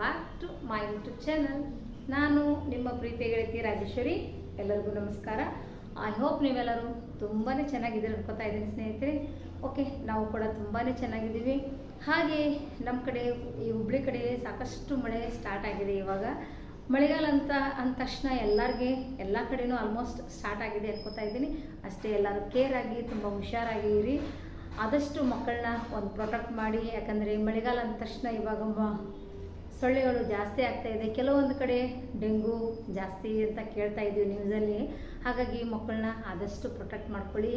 Back to my YouTube channel ನಾನು ನಿಮ್ಮ ಪ್ರೀತಿ ಗೆಳತಿ ರಾಜೇಶ್ವರಿ, ಎಲ್ಲರಿಗೂ ನಮಸ್ಕಾರ. ಐ ಹೋಪ್ ನೀವೆಲ್ಲರೂ ತುಂಬಾ ಚೆನ್ನಾಗಿದ್ದೀರಿ ಅನ್ಕೋತಾ ಇದ್ದೀನಿ ಸ್ನೇಹಿತರೆ. ಓಕೆ ನಾವು ಕೂಡ ತುಂಬಾ ಚೆನ್ನಾಗಿದ್ದೀವಿ. ಹಾಗೆ ನಮ್ಮ ಕಡೆ, ಈ ಹುಬ್ಳಿ ಕಡೆ ಸಾಕಷ್ಟು ಮಳೆ ಸ್ಟಾರ್ಟ್ ಆಗಿದೆ ಇವಾಗ. ಮಳೆಗಾಲ ಅಂತ, ಅಂದ ತಕ್ಷಣ ಎಲ್ಲರಿಗೆ, ಎಲ್ಲ ಕಡೆನೂ ಆಲ್ಮೋಸ್ಟ್ ಸ್ಟಾರ್ಟ್ ಆಗಿದೆ ಅನ್ಕೋತಾ ಇದ್ದೀನಿ. ಅಷ್ಟೇ ಎಲ್ಲರೂ ಕೇರ್ ಆಗಿ, ತುಂಬ ಹುಷಾರಾಗಿರಿ. ಆದಷ್ಟು ಮಕ್ಕಳನ್ನ ಒಂದು ಪ್ರೊಟೆಕ್ಟ್ ಮಾಡಿ, ಯಾಕಂದರೆ ಮಳೆಗಾಲ ಅಂದ ತಕ್ಷಣ ಇವಾಗ ಸೊಳ್ಳೆಗಳು ಜಾಸ್ತಿ ಆಗ್ತಾ ಇದೆ. ಕೆಲವೊಂದು ಕಡೆ ಡೆಂಗು ಜಾಸ್ತಿ ಅಂತ ಕೇಳ್ತಾ ಇದ್ವಿ ನ್ಯೂಸಲ್ಲಿ ಹಾಗಾಗಿ ಮಕ್ಕಳನ್ನ ಆದಷ್ಟು ಪ್ರೊಟೆಕ್ಟ್ ಮಾಡ್ಕೊಳ್ಳಿ.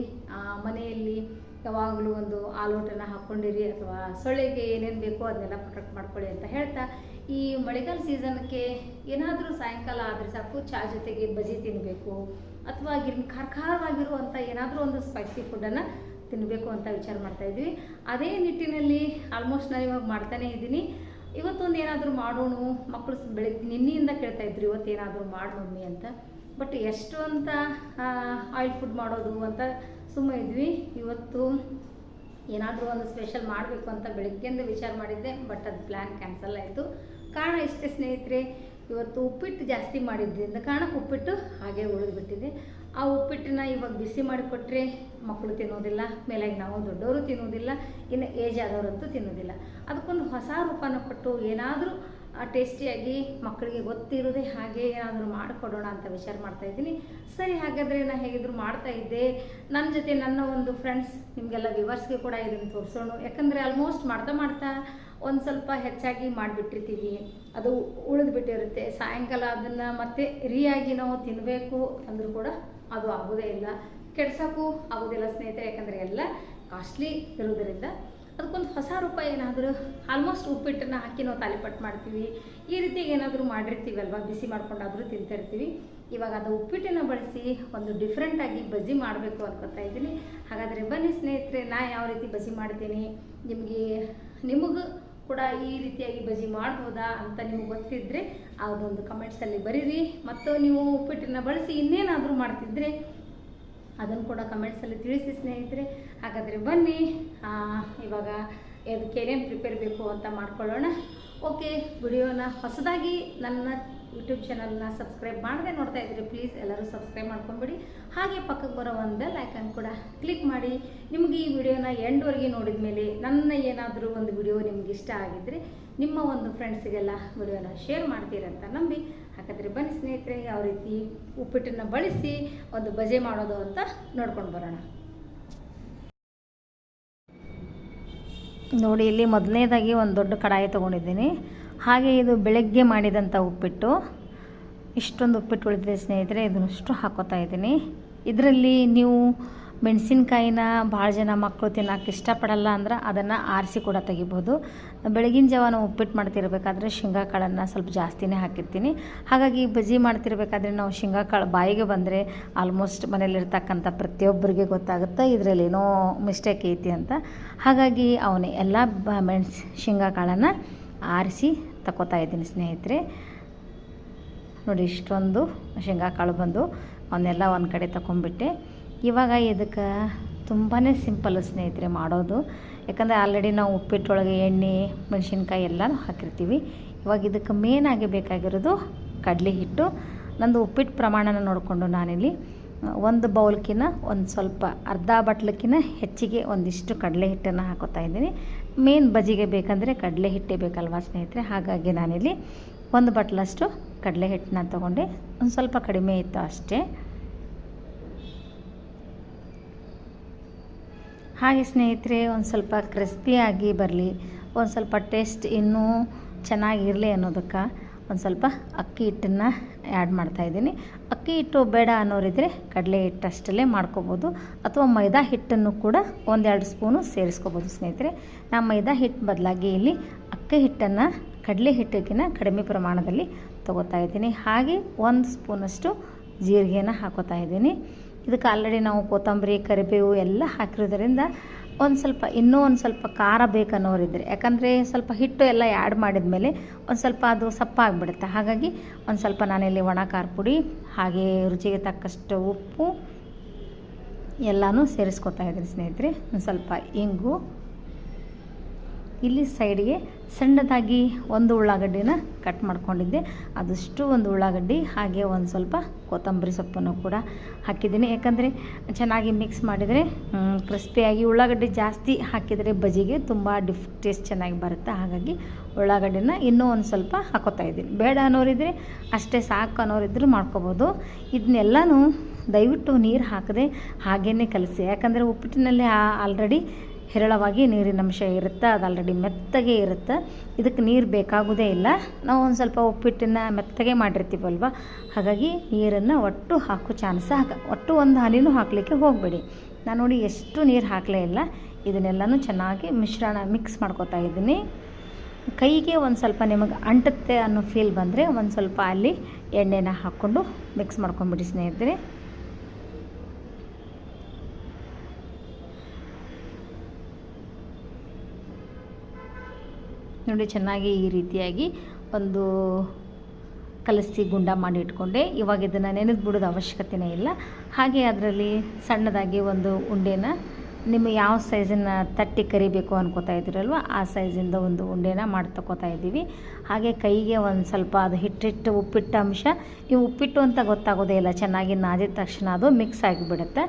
ಮನೆಯಲ್ಲಿ ಯಾವಾಗಲೂ ಒಂದು ಆಲೋಟನ ಹಾಕ್ಕೊಂಡಿರಿ ಅಥವಾ ಸೊಳ್ಳೆಗೆ ಏನೇನು ಬೇಕೋ ಅದನ್ನೆಲ್ಲ ಪ್ರೊಟೆಕ್ಟ್ ಮಾಡ್ಕೊಳ್ಳಿ ಅಂತ ಹೇಳ್ತಾ, ಈ ಮಳೆಗಾಲ ಸೀಸನ್ಗೆ ಏನಾದರೂ ಸಾಯಂಕಾಲ ಆದರೆ ಸಾಕು, ಚಾ ಜೊತೆಗೆ ಬಜಿ ತಿನ್ನಬೇಕು ಅಥವಾ ಗಿರ್ ಖಾರ ಖಾರವಾಗಿರುವಂಥ ಏನಾದರೂ ಒಂದು ಸ್ಪೈಸಿ ಫುಡ್ಡನ್ನು ತಿನ್ನಬೇಕು ಅಂತ ವಿಚಾರ ಮಾಡ್ತಾ ಇದ್ವಿ. ಅದೇ ನಿಟ್ಟಿನಲ್ಲಿ ಆಲ್ಮೋಸ್ಟ್ ನಾನು ಇವಾಗ ಮಾಡ್ತಾನೇ ಇದ್ದೀನಿ. ಇವತ್ತೊಂದು ಏನಾದರೂ ಮಾಡೋಣ ಮಕ್ಕಳು ಬೆಳಗ್ಗೆ ನಿನ್ನೆಯಿಂದ ಕೇಳ್ತಾ ಇದ್ರು ಇವತ್ತು ಏನಾದರೂ ಮಾಡು ಮಮ್ಮಿ ಅಂತ. ಬಟ್ ಎಷ್ಟು ಅಂತ ಆಯಿಲ್ ಫುಡ್ ಮಾಡೋದು ಅಂತ ಸುಮ್ಮನೆ ಇದ್ವಿ. ಇವತ್ತು ಏನಾದರೂ ಒಂದು ಸ್ಪೆಷಲ್ ಮಾಡಬೇಕು ಅಂತ ಬೆಳಗ್ಗೆಯಿಂದ ವಿಚಾರ ಮಾಡಿದ್ದೆ ಬಟ್ ಅದು ಪ್ಲ್ಯಾನ್ ಕ್ಯಾನ್ಸಲ್ ಆಯಿತು. ಕಾರಣ ಇಷ್ಟೇ ಸ್ನೇಹಿತರೆ ಇವತ್ತು ಉಪ್ಪಿಟ್ಟು ಜಾಸ್ತಿ ಮಾಡಿದ್ರಿಂದ ಕಾರಣ ಉಪ್ಪಿಟ್ಟು ಹಾಗೆ ಉಳಿದ್ಬಿಟ್ಟಿದೆ. ಆ ಉಪ್ಪಿಟ್ಟನ್ನ ಇವಾಗ ಬಿಸಿ ಮಾಡಿಕೊಟ್ರೆ ಮಕ್ಕಳು ತಿನ್ನೋದಿಲ್ಲ, ಮೇಲಾಗಿ ನಾವು ದೊಡ್ಡವರು ತಿನ್ನೋದಿಲ್ಲ, ಇನ್ನು ಏಜ್ ಆದವರಂತೂ ತಿನ್ನೋದಿಲ್ಲ. ಅದಕ್ಕೊಂದು ಹೊಸ ರೂಪನ ಕೊಟ್ಟು ಏನಾದರೂ ಟೇಸ್ಟಿಯಾಗಿ ಮಕ್ಕಳಿಗೆ ಗೊತ್ತಿರೋದೇ ಹಾಗೆ ಏನಾದರೂ ಮಾಡಿಕೊಡೋಣ ಅಂತ ವಿಚಾರ ಮಾಡ್ತಾ ಇದ್ದೀನಿ. ಸರಿ, ಹಾಗಾದರೆ ನಾನು ಹೇಗಿದ್ರು ಮಾಡ್ತಾ ಇದ್ದೆ. ನನ್ನ ಜೊತೆ ನನ್ನ ಒಂದು ಫ್ರೆಂಡ್ಸ್ ನಿಮಗೆಲ್ಲ ವಿವರ್ಸ್ಗೆ ಕೂಡ ಇದನ್ನು ತೋರಿಸೋಣ. ಯಾಕಂದರೆ ಆಲ್ಮೋಸ್ಟ್ ಮಾಡ್ತಾ ಮಾಡ್ತಾ ಒಂದು ಸ್ವಲ್ಪ ಹೆಚ್ಚಾಗಿ ಮಾಡಿಬಿಟ್ಟಿರ್ತೀವಿ. ಅದು ಉಳಿದ್ಬಿಟ್ಟಿರುತ್ತೆ ಸಾಯಂಕಾಲ ಅದನ್ನು ಮತ್ತೆ ರೀಯಾಗಿ ನಾವು ತಿನ್ನಬೇಕು ಅಂದರೂ ಕೂಡ ಅದು ಆಗೋದೇ ಇಲ್ಲ. ಕೆಡ್ಸೋಕ್ಕೂ ಆಗೋದಿಲ್ಲ ಸ್ನೇಹಿತರೆ, ಯಾಕಂದರೆ ಎಲ್ಲ ಕಾಸ್ಟ್ಲಿ ಇರೋದರಿಂದ ಅದಕ್ಕೊಂದು ಹೊಸ ರೂಪ ಏನಾದರೂ ಆಲ್ಮೋಸ್ಟ್ ಉಪ್ಪಿಟ್ಟನ್ನ ಹಾಕಿ ನಾವು ತಾಲಿಪಟ್ಟು ಮಾಡ್ತೀವಿ. ಈ ರೀತಿ ಏನಾದರೂ ಮಾಡಿರ್ತೀವಲ್ವ? ಬಿಸಿ ಮಾಡ್ಕೊಂಡಾದರೂ ತಿಂತಿರ್ತೀವಿ. ಇವಾಗ ಅದು ಉಪ್ಪಿಟ್ಟನ್ನು ಬಳಸಿ ಒಂದು ಡಿಫ್ರೆಂಟಾಗಿ ಬಜ್ಜಿ ಮಾಡಬೇಕು ಅನ್ಕೋತಾ ಇದ್ದೀನಿ. ಹಾಗಾದರೆ ಬನ್ನಿ ಸ್ನೇಹಿತರೆ, ನಾ ಯಾವ ರೀತಿ ಬಜ್ಜಿ ಮಾಡ್ತೀನಿ? ನಿಮಗೆ, ನಿಮಗೂ ಕೂಡ ಈ ರೀತಿಯಾಗಿ ಬಜ್ಜಿ ಮಾಡ್ಬೋದಾ ಅಂತ ನಿಮಗೆ ಗೊತ್ತಿದ್ದರೆ ಅದೊಂದು ಕಮೆಂಟ್ಸಲ್ಲಿ ಬರೀರಿ. ಮತ್ತು ನೀವು ಉಪ್ಪಿಟ್ಟನ್ನು ಬಳಸಿ ಇನ್ನೇನಾದರೂ ಮಾಡ್ತಿದ್ರೆ ಅದನ್ನು ಕೂಡ ಕಮೆಂಟ್ಸಲ್ಲಿ ತಿಳಿಸಿ ಸ್ನೇಹಿತರೆ. ಹಾಗಾದರೆ ಬನ್ನಿ. ಇವಾಗ ಅದಕ್ಕೆ ಏನೇನು ಪ್ರಿಪೇರ್ ಬೇಕು ಅಂತ ಮಾಡ್ಕೊಳ್ಳೋಣ. ಓಕೆ ವಿಡಿಯೋನ ಹೊಸದಾಗಿ ನನ್ನ ಯೂಟ್ಯೂಬ್ ಚಾನಲ್ನ ಸಬ್ಸ್ಕ್ರೈಬ್ ಮಾಡದೆ ನೋಡ್ತಾ ಇದ್ದೀರಿ ಪ್ಲೀಸ್ ಎಲ್ಲರೂ ಸಬ್ಸ್ಕ್ರೈಬ್ ಮಾಡ್ಕೊಂಬಿಡಿ. ಹಾಗೆ ಪಕ್ಕಕ್ಕೆ ಬರೋ ಒಂದು ಬೆಲ್ ಐಕನ್ ಕೂಡ ಕ್ಲಿಕ್ ಮಾಡಿ. ನಿಮಗೆ ಈ ವಿಡಿಯೋನ ಎಂಡ್ವರೆಗೆ ನೋಡಿದ ಮೇಲೆ ನನ್ನ ಏನಾದರೂ ಒಂದು ವಿಡಿಯೋ ನಿಮ್ಗೆ ಇಷ್ಟ ಆಗಿದ್ದರೆ ನಿಮ್ಮ ಒಂದು ಫ್ರೆಂಡ್ಸಿಗೆಲ್ಲ ವಿಡಿಯೋನ ಶೇರ್ ಮಾಡ್ತೀರಂತ ನಂಬಿ. ಹಾಗಾದರೆ ಬನ್ನಿ ಸ್ನೇಹಿತರೆ, ಯಾವ ರೀತಿ ಉಪ್ಪಿಟ್ಟನ್ನು ಬಳಸಿ ಒಂದು ಬಜೆ ಮಾಡೋದು ಅಂತ ನೋಡ್ಕೊಂಡು ಬರೋಣ. ನೋಡಿ, ಇಲ್ಲಿ ಮೊದಲನೇದಾಗಿ ಒಂದು ದೊಡ್ಡ ಕಡಾಯಿ ತೊಗೊಂಡಿದ್ದೀನಿ. ಹಾಗೆ ಇದು ಬೆಳಗ್ಗೆ ಮಾಡಿದಂಥ ಉಪ್ಪಿಟ್ಟು. ಇಷ್ಟೊಂದು ಉಪ್ಪಿಟ್ಟು ಉಳಿದಿದೆ ಸ್ನೇಹಿತರೆ, ಇದನ್ನಷ್ಟು ಹಾಕೋತಾ ಇದ್ದೀನಿ. ಇದರಲ್ಲಿ ನೀವು ಮೆಣಸಿನ್ಕಾಯಿನ ಭಾಳ ಜನ ಮಕ್ಕಳು ತಿನ್ನೋಕೆ ಇಷ್ಟಪಡಲ್ಲ ಅಂದ್ರೆ ಅದನ್ನು ಆರಿಸಿ ಕೂಡ ತೆಗಿಬೋದು. ಬೆಳಗಿನ ಜಾವ ನಾವು ಉಪ್ಪಿಟ್ಟು ಮಾಡ್ತಿರ್ಬೇಕಾದ್ರೆ ಶೇಂಗಾಕಾಳನ್ನು ಸ್ವಲ್ಪ ಜಾಸ್ತಿನೇ ಹಾಕಿರ್ತೀನಿ. ಹಾಗಾಗಿ ಬಜ್ಜಿ ಮಾಡ್ತಿರ್ಬೇಕಾದ್ರೆ ನಾವು ಶೇಂಗಾಕಾಳು ಬಾಯಿಗೆ ಬಂದರೆ ಆಲ್ಮೋಸ್ಟ್ ಮನೇಲಿರ್ತಕ್ಕಂಥ ಪ್ರತಿಯೊಬ್ಬರಿಗೆ ಗೊತ್ತಾಗುತ್ತೆ, ಇದರಲ್ಲಿ ಏನೋ ಮಿಸ್ಟೇಕ್ ಐತಿ ಅಂತ. ಹಾಗಾಗಿ ಅವನೇ ಎಲ್ಲ ಮೆಣಸು ಶೇಂಗಾಕಾಳನ್ನು ಆರಿಸಿ ತಗೋತಾ ಇದ್ದೀನಿ ಸ್ನೇಹಿತರೆ. ನೋಡಿ ಇಷ್ಟೊಂದು ಶೇಂಗಾಕಾಳು ಬಂದು ಅವನ್ನೆಲ್ಲ ಒಂದು ಕಡೆ ತಗೊಂಡ್ಬಿಟ್ಟೆ ಇವಾಗ ಇದಕ್ಕೆ ತುಂಬಾ ಸಿಂಪಲ್ ಸ್ನೇಹಿತರೆ ಮಾಡೋದು. ಯಾಕಂದರೆ ಆಲ್ರೆಡಿ ನಾವು ಉಪ್ಪಿಟ್ಟೊಳಗೆ ಎಣ್ಣೆ, ಮೆಣಸಿನ್ಕಾಯಿ ಎಲ್ಲ ಹಾಕಿರ್ತೀವಿ. ಇವಾಗ ಇದಕ್ಕೆ ಮೇನಾಗಿ ಬೇಕಾಗಿರೋದು ಕಡಲೆ ಹಿಟ್ಟು. ನಂದು ಉಪ್ಪಿಟ್ಟು ಪ್ರಮಾಣನ ನೋಡಿಕೊಂಡು ನಾನಿಲ್ಲಿ ಒಂದು ಬೌಲ್ಕಿನ ಒಂದು ಸ್ವಲ್ಪ ಅರ್ಧ ಬಟ್ಲಕ್ಕಿನ ಹೆಚ್ಚಿಗೆ ಒಂದಿಷ್ಟು ಕಡಲೆ ಹಿಟ್ಟನ್ನು ಹಾಕೋತಾ ಇದ್ದೀನಿ. ಮೇನ್ ಬಜಿಗೆ ಬೇಕಂದರೆ ಕಡಲೆ ಹಿಟ್ಟೇ ಬೇಕಲ್ವಾ ಸ್ನೇಹಿತರೆ? ಹಾಗಾಗಿ ನಾನಿಲ್ಲಿ ಒಂದು ಬಟ್ಲಷ್ಟು ಕಡಲೆ ಹಿಟ್ಟನ್ನ ತೊಗೊಂಡೆ. ಒಂದು ಸ್ವಲ್ಪ ಕಡಿಮೆ ಇತ್ತು ಅಷ್ಟೇ. ಹಾಗೆ ಸ್ನೇಹಿತರೆ, ಒಂದು ಸ್ವಲ್ಪ ಕ್ರಿಸ್ಪಿಯಾಗಿ ಬರಲಿ. ಒಂದು ಸ್ವಲ್ಪ ಟೇಸ್ಟ್ ಇನ್ನೂ ಚೆನ್ನಾಗಿರಲಿ ಅನ್ನೋದಕ್ಕೆ ಒಂದು ಸ್ವಲ್ಪ ಅಕ್ಕಿ ಹಿಟ್ಟನ್ನು ಆ್ಯಡ್ ಮಾಡ್ತಾಯಿದ್ದೀನಿ ಅಕ್ಕಿ ಹಿಟ್ಟು ಬೇಡ ಅನ್ನೋರಿದ್ರೆ ಕಡಲೆ ಹಿಟ್ಟು ಅಷ್ಟಲ್ಲೇ ಮಾಡ್ಕೋಬೋದು. ಅಥವಾ ಮೈದಾ ಹಿಟ್ಟನ್ನು ಕೂಡ ಒಂದೆರಡು ಸ್ಪೂನು ಸೇರಿಸ್ಕೋಬೋದು ಸ್ನೇಹಿತರೆ. ನಾ ಮೈದಾ ಹಿಟ್ಟು ಬದಲಾಗಿ ಇಲ್ಲಿ ಅಕ್ಕಿ ಹಿಟ್ಟನ್ನು ಕಡಲೆ ಹಿಟ್ಟಕ್ಕಿಂತ ಕಡಿಮೆ ಪ್ರಮಾಣದಲ್ಲಿ ತೊಗೋತಾ ಇದ್ದೀನಿ. ಹಾಗೆ ಒಂದು ಸ್ಪೂನಷ್ಟು ಜೀರಿಗೆನ ಹಾಕೋತಾ ಇದ್ದೀನಿ. ಇದಕ್ಕೆ ಆಲ್ರೆಡಿ ನಾವು ಕೊತ್ತಂಬರಿ, ಕರಿಬೇವು ಎಲ್ಲ ಹಾಕಿರೋದ್ರಿಂದ ಒಂದು ಸ್ವಲ್ಪ, ಇನ್ನೂ ಒಂದು ಸ್ವಲ್ಪ ಖಾರ ಬೇಕನ್ನೋರಿದ್ರೆ ಯಾಕಂದರೆ ಸ್ವಲ್ಪ ಹಿಟ್ಟು ಎಲ್ಲ ಆ್ಯಡ್ ಮಾಡಿದ ಮೇಲೆ ಒಂದು ಸ್ವಲ್ಪ ಅದು ಸಪ್ಪ ಆಗಿಬಿಡುತ್ತೆ ಹಾಗಾಗಿ ಒಂದು ಸ್ವಲ್ಪ ನಾನಿಲ್ಲಿ ಒಣ ಖಾರ ಪುಡಿ, ಹಾಗೆ ರುಚಿಗೆ ತಕ್ಕಷ್ಟು ಉಪ್ಪು, ಎಲ್ಲನೂ ಸೇರಿಸ್ಕೊತಾ ಇದ್ದೀನಿ ಸ್ನೇಹಿತರೆ. ಒಂದು ಸ್ವಲ್ಪ ಇಂಗು ಇಲ್ಲಿ ಸೈಡ್ಗೆ ಸಣ್ಣದಾಗಿ ಒಂದು ಉಳ್ಳಾಗಡ್ಡಿನ ಕಟ್ ಮಾಡ್ಕೊಂಡಿದ್ದೆ. ಅದಷ್ಟು ಒಂದು ಉಳ್ಳಾಗಡ್ಡಿ, ಹಾಗೆ ಒಂದು ಸ್ವಲ್ಪ ಕೊತ್ತಂಬರಿ ಸೊಪ್ಪನ್ನು ಕೂಡ ಹಾಕಿದ್ದೀನಿ. ಯಾಕಂದರೆ ಚೆನ್ನಾಗಿ ಮಿಕ್ಸ್ ಮಾಡಿದರೆ ಕ್ರಿಸ್ಪಿಯಾಗಿ ಉಳ್ಳಾಗಡ್ಡಿ ಜಾಸ್ತಿ ಹಾಕಿದರೆ ಬಜಿಗೆ ತುಂಬ ಡಿಫ್ ಟೇಸ್ಟ್ ಚೆನ್ನಾಗಿ ಬರುತ್ತೆ. ಹಾಗಾಗಿ ಉಳ್ಳಾಗಡ್ಡಿನ ಇನ್ನೂ ಒಂದು ಸ್ವಲ್ಪ ಹಾಕೋತಾ ಇದ್ದೀನಿ. ಬೇಡ ಅನ್ನೋರಿದ್ರೆ ಅಷ್ಟೇ ಸಾಕು ಅನ್ನೋರಿದ್ರು ಮಾಡ್ಕೋಬೋದು. ಇದನ್ನೆಲ್ಲನೂ ದಯವಿಟ್ಟು ನೀರು ಹಾಕದೆ ಹಾಗೇ ಕಲಸಿ. ಯಾಕಂದರೆ ಉಪ್ಪಿಟ್ಟಿನಲ್ಲಿ ಆಲ್ರೆಡಿ ಹೇರಳವಾಗಿ ನೀರಿನ ಅಂಶ ಇರುತ್ತೆ, ಅದು ಆಲ್ರೆಡಿ ಮೆತ್ತಗೆ ಇರುತ್ತೆ. ಇದಕ್ಕೆ ನೀರು ಬೇಕಾಗೋದೇ ಇಲ್ಲ. ನಾವು ಒಂದು ಸ್ವಲ್ಪ ಉಪ್ಪಿಟ್ಟನ್ನು ಮೆತ್ತಗೆ ಮಾಡಿರ್ತೀವಲ್ವ? ಹಾಗಾಗಿ ನೀರನ್ನು ಒಟ್ಟು ಹಾಕೋ ಚಾನ್ಸ್ ಹಾಕ ಒಟ್ಟು ಒಂದು ಹನಿನೂ ಹಾಕಲಿಕ್ಕೆ ಹೋಗಬೇಡಿ. ನಾನು ನೋಡಿ ಎಷ್ಟು ನೀರು ಹಾಕಲೇ ಇಲ್ಲ. ಇದನ್ನೆಲ್ಲನೂ ಚೆನ್ನಾಗಿ ಮಿಶ್ರಣ ಮಿಕ್ಸ್ ಮಾಡ್ಕೊತಾ ಇದ್ದೀನಿ. ಕೈಗೆ ಒಂದು ಸ್ವಲ್ಪ ನಿಮಗೆ ಅಂಟುತ್ತೆ ಅನ್ನೋ ಫೀಲ್ ಬಂದರೆ ಒಂದು ಸ್ವಲ್ಪ ಅಲ್ಲಿ ಎಣ್ಣೆನ ಹಾಕ್ಕೊಂಡು ಮಿಕ್ಸ್ ಮಾಡ್ಕೊಂಬಿಡಿ ಸ್ನೇಹಿತರೆ. ನೋಡಿ ಚೆನ್ನಾಗಿ ಈ ರೀತಿಯಾಗಿ ಒಂದು ಕಲಸಿ ಗುಂಡ ಮಾಡಿ ಇಟ್ಕೊಂಡೆ. ಇವಾಗ ಇದನ್ನು ನೆನೆದು ಬಿಡೋದು ಅವಶ್ಯಕತೆಯೇ ಇಲ್ಲ. ಹಾಗೆ ಅದರಲ್ಲಿ ಸಣ್ಣದಾಗಿ ಒಂದು ಉಂಡೆನ ನಿಮ್ಮ ಯಾವ ಸೈಜಿನ ತಟ್ಟಿ ಕರಿಬೇಕು ಅನ್ಕೋತಾ ಇದ್ದೀರಲ್ವ, ಆ ಸೈಜಿಂದ ಒಂದು ಉಂಡೆನ ಮಾಡಿ ತಗೋತಾ ಇದ್ದೀವಿ. ಹಾಗೆ ಕೈಗೆ ಒಂದು ಸ್ವಲ್ಪ ಅದು ಹಿಟ್ಟಿಟ್ಟು ಉಪ್ಪಿಟ್ಟು ಅಂಶ. ನೀವು ಉಪ್ಪಿಟ್ಟು ಅಂತ ಗೊತ್ತಾಗೋದೇ ಇಲ್ಲ, ಚೆನ್ನಾಗಿ ನಾದಿದ ತಕ್ಷಣ ಅದು ಮಿಕ್ಸ್ ಆಗಿಬಿಡುತ್ತೆ.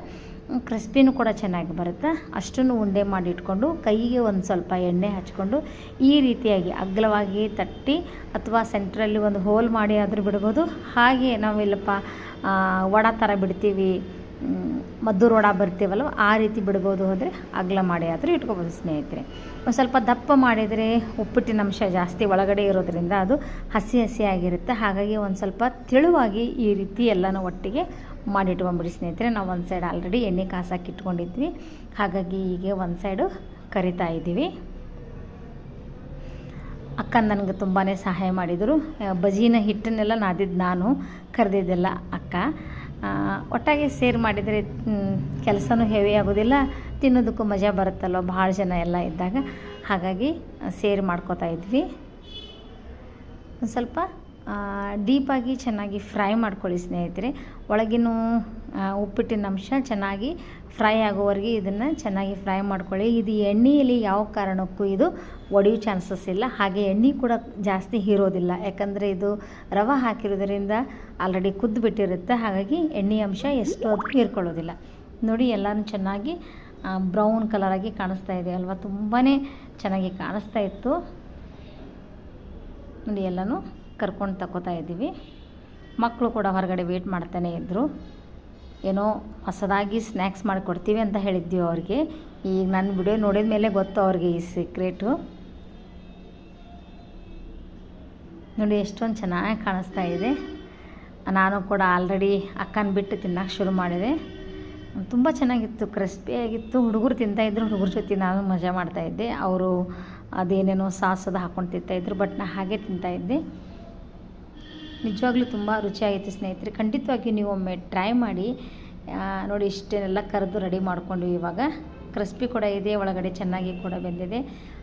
ಕ್ರಿಸ್ಪಿನೂ ಕೂಡ ಚೆನ್ನಾಗಿ ಬರುತ್ತೆ. ಅಷ್ಟನ್ನು ಉಂಡೆ ಮಾಡಿ ಇಟ್ಕೊಂಡು ಕೈಗೆ ಒಂದು ಸ್ವಲ್ಪ ಎಣ್ಣೆ ಹಚ್ಕೊಂಡು ಈ ರೀತಿಯಾಗಿ ಅಗ್ಲವಾಗಿ ತಟ್ಟಿ ಅಥವಾ ಸೆಂಟ್ರಲ್ಲಿ ಒಂದು ಹೋಲ್ ಮಾಡಿ ಆದರೂ ಬಿಡ್ಬೋದು. ಹಾಗೆ ನಾವಿಲ್ಲಪ್ಪ ವಡ ಥರ ಬಿಡ್ತೀವಿ ಮದ್ದೂರು ವಡ ಬರ್ತೀವಲ್ವ, ಆ ರೀತಿ ಬಿಡ್ಬೋದು ಹೋದರೆ ಅಗ್ಲ ಮಾಡಿ ಆದರೂ ಇಟ್ಕೋಬೋದು ಸ್ನೇಹಿತರೆ. ಒಂದು ಸ್ವಲ್ಪ ದಪ್ಪ ಮಾಡಿದರೆ ಉಪ್ಪಿಟ್ಟಿನ ಅಂಶ ಜಾಸ್ತಿ ಒಳಗಡೆ ಇರೋದ್ರಿಂದ ಅದು ಹಸಿ ಹಸಿಯಾಗಿರುತ್ತೆ. ಹಾಗಾಗಿ ಒಂದು ಸ್ವಲ್ಪ ತೆಳುವಾಗಿ ಈ ರೀತಿ ಎಲ್ಲನೂ ಒಟ್ಟಿಗೆ ಮಾಡಿ ಇಟ್ಕೊಂಬಿಡಿ ಸ್ನೇಹಿತರೆ, ನಾವು ಒಂದು ಸೈಡ್ ಆಲ್ರೆಡಿ ಎಣ್ಣೆ ಕಾಸಾಕಿ ಇಟ್ಕೊಂಡಿದ್ವಿ. ಹಾಗಾಗಿ ಹೀಗೆ ಒಂದು ಸೈಡು ಕರಿತಾ ಇದ್ದೀವಿ. ಅಕ್ಕ ನನಗೆ ತುಂಬಾ ಸಹಾಯ ಮಾಡಿದರು. ಬಜಿನ ಹಿಟ್ಟನ್ನೆಲ್ಲ ನಾದಿದ್ದು ನಾನು, ಕರೆದಿದ್ದೆಲ್ಲ ಅಕ್ಕ. ಒಟ್ಟಾಗಿ ಸೇರ್ ಮಾಡಿದರೆ ಕೆಲಸನೂ ಹೆವಿ ಆಗೋದಿಲ್ಲ, ತಿನ್ನೋದಕ್ಕೂ ಮಜಾ ಬರುತ್ತಲ್ಲ ಭಾಳ ಜನ ಎಲ್ಲ ಇದ್ದಾಗ. ಹಾಗಾಗಿ ಸೇರ್ ಮಾಡ್ಕೋತಾ ಇದ್ವಿ. ಒಂದು ಸ್ವಲ್ಪ ಡೀಪಾಗಿ ಚೆನ್ನಾಗಿ ಫ್ರೈ ಮಾಡ್ಕೊಳ್ಳಿ ಸ್ನೇಹಿತರೆ. ಒಳಗಿನ ಉಪ್ಪಿಟ್ಟಿನ ಅಂಶ ಚೆನ್ನಾಗಿ ಫ್ರೈ ಆಗೋವರೆಗೆ ಇದನ್ನು ಚೆನ್ನಾಗಿ ಫ್ರೈ ಮಾಡ್ಕೊಳ್ಳಿ. ಇದು ಎಣ್ಣೆಯಲ್ಲಿ ಯಾವ ಕಾರಣಕ್ಕೂ ಇದು ಒಡೆಯೋ ಚಾನ್ಸಸ್ ಇಲ್ಲ. ಹಾಗೆ ಎಣ್ಣೆ ಕೂಡ ಜಾಸ್ತಿ ಹೀರೋದಿಲ್ಲ. ಯಾಕಂದರೆ ಇದು ರವೆ ಹಾಕಿರೋದ್ರಿಂದ ಆಲ್ರೆಡಿ ಕುದ್ದು ಬಿಟ್ಟಿರುತ್ತೆ ಹಾಗಾಗಿ ಎಣ್ಣೆ ಅಂಶ ಎಷ್ಟು ಅದು ಹೀರ್ಕೊಳ್ಳೋದಿಲ್ಲ. ನೋಡಿ, ಎಲ್ಲನೂ ಚೆನ್ನಾಗಿ ಬ್ರೌನ್ ಕಲರಾಗಿ ಕಾಣಿಸ್ತಾ ಇದೆ ಅಲ್ವಾ? ತುಂಬಾ ಚೆನ್ನಾಗಿ ಕಾಣಿಸ್ತಾ ಇತ್ತು. ನೋಡಿ, ಎಲ್ಲನೂ ಕರ್ಕೊಂಡು ತಗೋತಾ ಇದ್ದೀವಿ. ಮಕ್ಕಳು ಕೂಡ ಹೊರಗಡೆ ವೇಟ್ ಮಾಡ್ತಾನೆ ಇದ್ದರು ಏನೋ ಹೊಸದಾಗಿ ಸ್ನ್ಯಾಕ್ಸ್ ಮಾಡಿಕೊಡ್ತೀವಿ ಅಂತ ಹೇಳಿದ್ದೀವಿ ಅವ್ರಿಗೆ. ಈಗ ನನ್ನ ವಿಡಿಯೋ ನೋಡಿದ ಮೇಲೆ ಗೊತ್ತು ಅವ್ರಿಗೆ ಈ ಸೀಕ್ರೆಟು ನೋಡಿ, ಎಷ್ಟೊಂದು ಚೆನ್ನಾಗಿ ಕಾಣಿಸ್ತಾ ಇದೆ. ನಾನು ಕೂಡ ಆಲ್ರೆಡಿ ಅಕ್ಕನ ಬಿಟ್ಟು ತಿನ್ನೋಕೆ ಶುರು ಮಾಡಿದೆ. ತುಂಬ ಚೆನ್ನಾಗಿತ್ತು ಕ್ರಿಸ್ಪಿಯಾಗಿತ್ತು ಹುಡುಗರು ತಿಂತಾಯಿದ್ರು ಹುಡುಗರ ಜೊತೆ ನಾನು ಮಜಾ ಮಾಡ್ತಾಯಿದ್ದೆ ಅವರು ಅದೇನೇನೋ ಸಾಸದ ಹಾಕ್ಕೊಂಡು ತಿಂತಾಯಿದ್ರು ಬಟ್ ನಾನು ಹಾಗೆ ತಿಂತಾಯಿದ್ದೆ ನಿಜವಾಗ್ಲೂ ತುಂಬ ರುಚಿಯಾಗಿತ್ತು ಸ್ನೇಹಿತರೆ. ಖಂಡಿತವಾಗಿ ನೀವು ಒಮ್ಮೆ ಟ್ರೈ ಮಾಡಿ ನೋಡಿ ಇಷ್ಟನ್ನೆಲ್ಲ ಕರೆದು ರೆಡಿ ಮಾಡಿಕೊಂಡು ಇವಾಗ ಕ್ರಿಸ್ಪಿ ಕೂಡ ಇದೆ, ಒಳಗಡೆ ಚೆನ್ನಾಗಿ ಕೂಡ ಬೆಂದಿದೆ.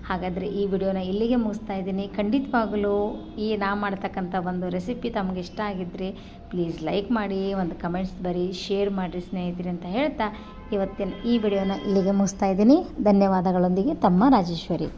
ಹಾಗಾದರೆ ಈ ವಿಡಿಯೋನ ಇಲ್ಲಿಗೆ ಮುಗಿಸ್ತಾ ಇದ್ದೀನಿ. ಖಂಡಿತವಾಗಲೂ ಈ ನಾ ಮಾಡ್ತಕ್ಕಂಥ ಒಂದು ರೆಸಿಪಿ ತಮಗೆ ಇಷ್ಟ ಆಗಿದ್ದರೆ ಪ್ಲೀಸ್ ಲೈಕ್ ಮಾಡಿ, ಒಂದು ಕಮೆಂಟ್ಸ್ ಬರಿ ಶೇರ್ ಮಾಡಿರಿ ಸ್ನೇಹಿತರೆ ಅಂತ ಹೇಳ್ತಾ ಇವತ್ತಿನ ಈ ವಿಡಿಯೋನ ಇಲ್ಲಿಗೆ ಮುಗಿಸ್ತಾ ಇದ್ದೀನಿ. ಧನ್ಯವಾದಗಳೊಂದಿಗೆ ತಮ್ಮ ರಾಜೇಶ್ವರಿ.